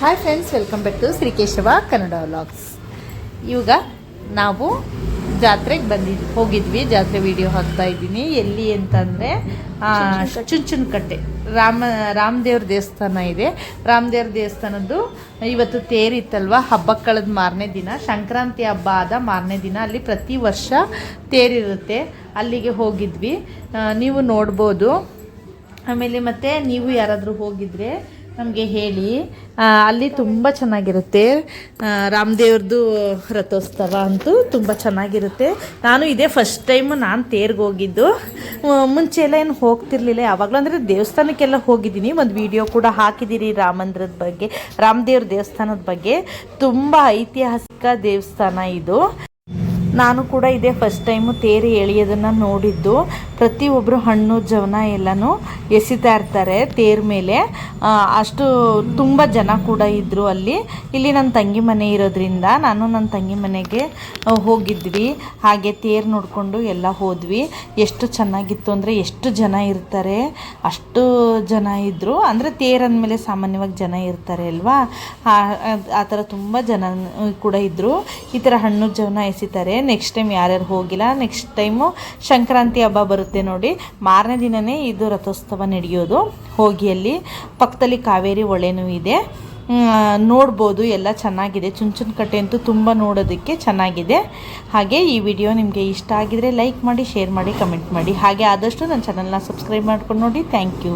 Hi friends welcome back to Shrikeshava Kannada vlogs ಇವಾಗ ನಾವು ಜಾತ್ರೆಗೆ ಬಂದಿದ್ವಿ ಹೋಗಿದ್ವಿ ಜಾತ್ರೆ ವಿಡಿಯೋ ಹಾಕ್ತಾ ಇದ್ದೀನಿ. ಎಲ್ಲಿ ಅಂತಂದರೆ ಚುಂಚುನಕಟ್ಟೆ. ರಾಮ ರಾಮದೇವ್ರ ದೇವಸ್ಥಾನ ಇದೆ. ರಾಮದೇವ್ರ ದೇವಸ್ಥಾನದ್ದು ಇವತ್ತು ತೇರಿತ್ತಲ್ವ? ಹಬ್ಬಕ್ಕೆ ಕಳೆದ ಮಾರನೇ ದಿನ. ಸಂಕ್ರಾಂತಿ ಹಬ್ಬ ಆದ ಮಾರನೇ ದಿನ. ಅಲ್ಲಿ ಪ್ರತಿ ವರ್ಷ ತೇರಿರುತ್ತೆ. ಅಲ್ಲಿಗೆ ಹೋಗಿದ್ವಿ. ನೀವು ನೋಡ್ಬೋದು. ಆಮೇಲೆ ಮತ್ತು ನೀವು ಯಾರಾದರೂ ಹೋಗಿದ್ರೆ ನಮಗೆ ಹೇಳಿ. ಅಲ್ಲಿ ತುಂಬ ಚೆನ್ನಾಗಿರುತ್ತೆ. ರಾಮದೇವ್ರದ್ದು ರಥೋತ್ಸವ ಅಂತೂ ತುಂಬ ಚೆನ್ನಾಗಿರುತ್ತೆ. ನಾನು ಇದೇ ಫಸ್ಟ್ ಟೈಮು ನಾನು ತೇರ್ಗೆ ಹೋಗಿದ್ದು. ಮುಂಚೆ ಎಲ್ಲ ಏನು ಹೋಗ್ತಿರ್ಲಿಲ್ಲ. ಯಾವಾಗಲೂ ಅಂದರೆ ದೇವಸ್ಥಾನಕ್ಕೆಲ್ಲ ಹೋಗಿದ್ದೀನಿ. ಒಂದು ವಿಡಿಯೋ ಕೂಡ ಹಾಕಿದ್ದೀರಿ ರಾಮಂದ್ರದ ಬಗ್ಗೆ, ರಾಮದೇವ್ರ ದೇವಸ್ಥಾನದ ಬಗ್ಗೆ. ತುಂಬ ಐತಿಹಾಸಿಕ ದೇವಸ್ಥಾನ ಇದು. ನಾನು ಕೂಡ ಇದೇ ಫಸ್ಟ್ ಟೈಮು ತೇರು ಎಳೆಯೋದನ್ನು ನೋಡಿದ್ದು. ಪ್ರತಿಯೊಬ್ಬರು ಹಣ್ಣು, ಜವನ ಎಲ್ಲನೂ ಎಸಿತಾ ಇರ್ತಾರೆ ತೇರು ಮೇಲೆ. ಅಷ್ಟು ತುಂಬ ಜನ ಕೂಡ ಇದ್ದರು ಅಲ್ಲಿ. ಇಲ್ಲಿ ನನ್ನ ತಂಗಿ ಮನೆ ಇರೋದ್ರಿಂದ ನಾನು ನನ್ನ ತಂಗಿ ಮನೆಗೆ ಹೋಗಿದ್ವಿ. ಹಾಗೆ ತೇರು ನೋಡಿಕೊಂಡು ಎಲ್ಲ ಹೋದ್ವಿ. ಎಷ್ಟು ಚೆನ್ನಾಗಿತ್ತು ಅಂದರೆ ಎಷ್ಟು ಜನ ಇರ್ತಾರೆ? ಅಷ್ಟು ಜನ ಇದ್ದರು ಅಂದರೆ ತೇರು ಅಂದಮೇಲೆ ಸಾಮಾನ್ಯವಾಗಿ ಜನ ಇರ್ತಾರೆ ಅಲ್ವಾ? ಆ- ಥರ ತುಂಬ ಜನ ಕೂಡ ಇದ್ದರು ಈ ಥರ ಹಣ್ಣು, ಜವನ ಎಸಿತಾರೆ. ನೆಕ್ಸ್ಟ್ ಟೈಮ್ ಯಾರ್ಯಾರು ಹೋಗಿಲ್ಲ ನೆಕ್ಸ್ಟ್ ಟೈಮು ಸಂಕ್ರಾಂತಿ ಹಬ್ಬ ಬರುತ್ತೆ ನೋಡಿ. ಮಾರನೇ ದಿನವೇ ಇದು ರಥೋತ್ಸವ ನಡೆಯೋದು. ಹೋಗಿ ಅಲ್ಲಿ ಪಕ್ಕದಲ್ಲಿ ಕಾವೇರಿ ಹೊಳೆನೂ ಇದೆ. ನೋಡ್ಬೋದು, ಎಲ್ಲ ಚೆನ್ನಾಗಿದೆ. ಚುಂಚುನಕಟ್ಟೆ ಅಂತೂ ತುಂಬ ನೋಡೋದಕ್ಕೆ ಚೆನ್ನಾಗಿದೆ. ಹಾಗೆ ಈ ವಿಡಿಯೋ ನಿಮಗೆ ಇಷ್ಟ ಆಗಿದರೆ ಲೈಕ್ ಮಾಡಿ ಶೇರ್ ಮಾಡಿ ಕಮೆಂಟ್ ಮಾಡಿ. ಹಾಗೆ ಆದಷ್ಟು ನನ್ನ ಚಾನಲ್ನ ಸಬ್ಸ್ಕ್ರೈಬ್ ಮಾಡ್ಕೊಂಡು ನೋಡಿ. Thank you